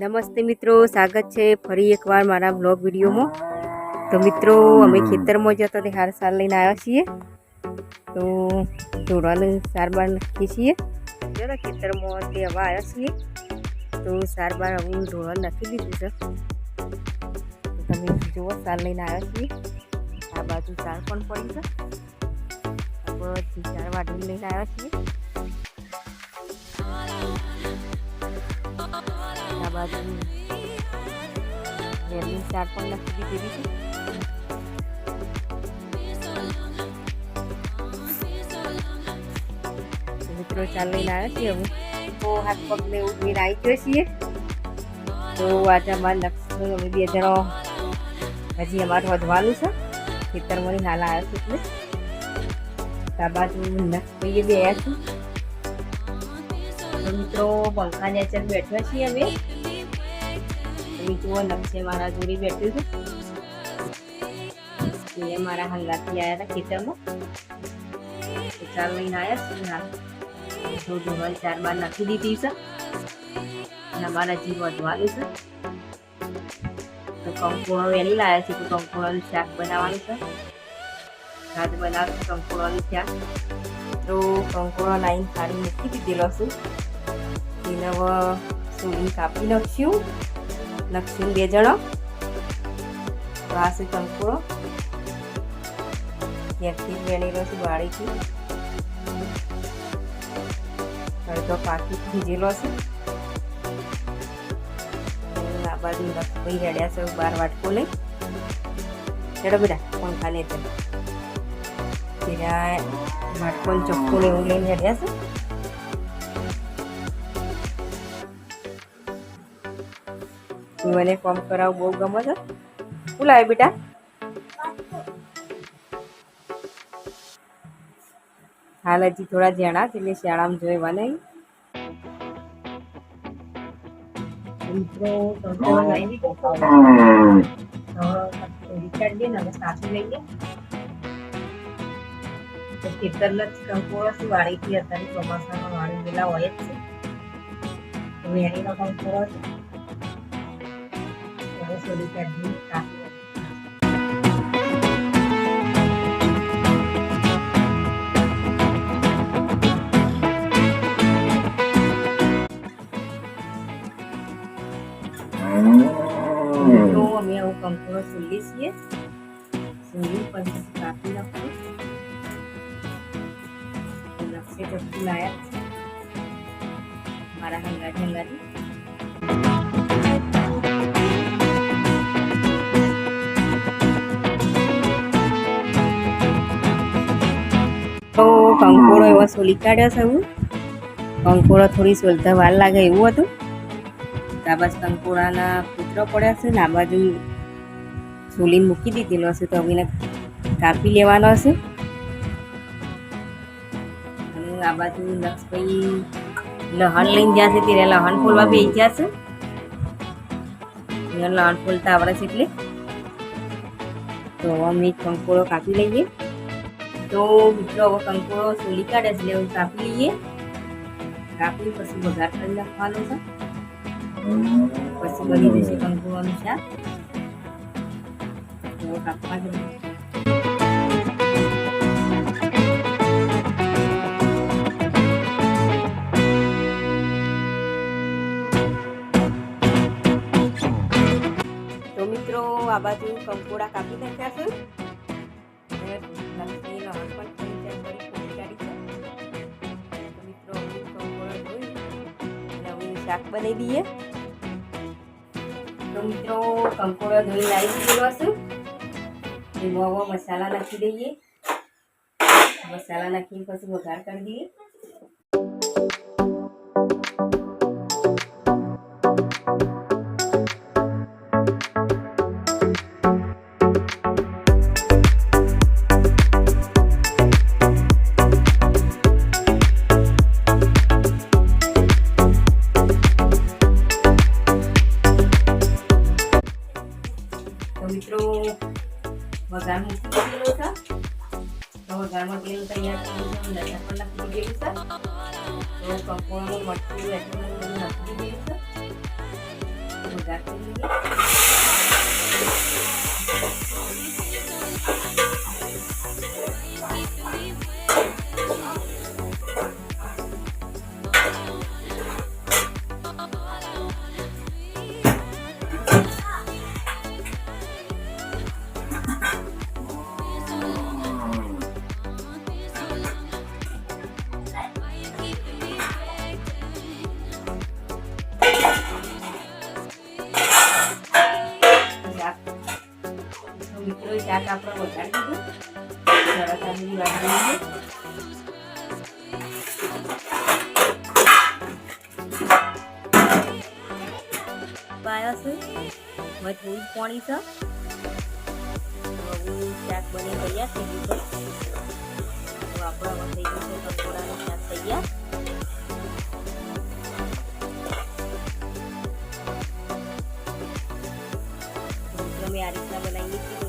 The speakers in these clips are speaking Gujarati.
નમસ્તે મિત્રો સ્વાગત છે ફરી એકવાર મારા બ્લોગ વિડીયોમાં. તો મિત્રો અમે ખેતરમાં જતા તે હાર સાર લઈને આવ્યા છીએ. તો ધોરણ સારબાર નાખીએ છીએ. જરા ખેતરમાં તે હવા આવ્યા છીએ. તો સારબાર હું ધોરણ નાખી દીધું છે. તમે જુઓ સાર લઈને આવ્યા છીએ. આ બાજુ સાર પણ પડી છે. બધી ચાર વાઢી લઈને આવ્યા છીએ. બાજુ વેલની ચાર પણ લખી દીધી છે. મિત્રો ચાલ લઈને આવ્યા છીએ અમે તો હાથ પગને એવું ધોઈને આવી ગયો છીએ. તો આજે અમારે લક્ષ્મી અમે બે જણો હજી અમારે વધવાનું છે. ખેતરમાંથી હાલ આવ્યો છે એટલે. આ બાજુ લક્ષ્મીએ બે આવ્યા છું મિત્રો પંખા નીચે બેઠા છીએ અમે. તમે જુઓ નક્ષે મારા જોડી બેઠું છે એ મારા હંગાથી આવ્યા હતા ખેતરમાં. ચાર લઈને આવ્યા છે ધોરણ ચાર બાર નાખી દીધી છે. અને મારા જીવ વધવાનું છે. તો કંકોળો વહેલી લાવ્યા છે તો કંકોળાનું શાક બનાવવાનું છે. ભાત બનાવશું કંકોળાનું શાક. તો કંકોળો લાઈન સારી મૂકી દીધેલો છું. એને હવે સોલી કાપી નાખશું નાખશું બે જણા. પાસે કંકુડો ઘેરથી વેણી રહ્યો છે વાડીથી અડધો પાકી ભીજેલો છે. આ બાજુ રસભાઈ હેડ્યા છે બાર વાટકો લઈ. હેડો બેટા પંખા લે છે ત્યાં વાટકો ચોખ્ખું એવું લઈને હેડ્યા છે. મને ફોર્મ કરાવવું બહુ ગમે છે. શું લાવે બેટા? હાલ હજી થોડા જણા એટલે શાળામાં જોઈ નહીં. મિત્રો સાચું લઈએ ખેતરના છે વાડીથી અત્યારે ચોમાસામાં વાળી ગયેલા હોય જ છે. વેણીનો કંકોડો છે? સોલી કાઢી કાપી અમે આવું કંકોડો સોલીએ છીએ સોલી પછી કાપી નાખું લક્ષે ચપ્પુ લાયા મારા હંગાથી હંગાથી તો કંકોડો એવો સોલી કાઢ્યો છે હું. કંકોડો થોડી સોલતા વાર લાગે એવું હતું. આ બાજુ કંકોડાના પુત્રો પડ્યા છે ને આ બાજુ સોલીને મૂકી દીધેલો હશે તો હવે કાપી લેવાનો હશે. અને આ બાજુ લક્ષભાઈ લહણ લઈને જશે ત્યારે લહણ ફોલવા બે જશે લહણ ફોલતા આવડે છે એટલે. તો અમે કંકોડો કાપી લઈએ. તો મિત્રો હવે કંકોડો સોલી કાઢે છે એટલે કાપી લઈએ કાપી પછી વઘાર કરી નાખવાનો છે પછી બની જશે કંકુવાનું શાક તો કાપવા જઈએ તો મિત્રો આ બાજુ કંકોડા શાક બનાવી દઈએ. તો મિત્રો, કંકોડો ધોઈ લાવી દીધેલો છું એમાં મસાલા નાખી દઈએ. મસાલા નાખીને પછી વઘાર કરી દઈએ. વઘાર મૂકી દીધેલો છે તો વઘારમાં તેલ તૈયાર કર્યું છે લસણ પણ નાખી દીધેલું છે તો કંકોડાનું મરચું એટલું બધું નાખી દીધેલું છે વઘાર કરી લઈએ શાક મિત્રો શાક આપણે વઘારી દીધું. સરસ આદમી વાળી પાયા છે. બનાવીએ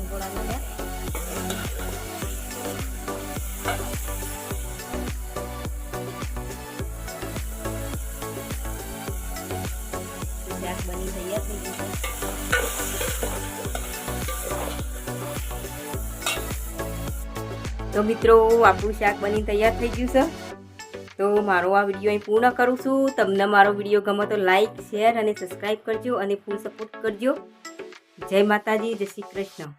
તો મિત્રો, આપણું શાક બની તૈયાર થઈ ગયું છે. તો મારો આ વીડિયો અહીં પૂર્ણ કરું છું. તમને મારો વીડિયો ગમે તો લાઈક શેર અને સબસ્ક્રાઈબ કરજો અને ફૂલ સપોર્ટ કરજો. જય માતાજી, જય શ્રી કૃષ્ણ.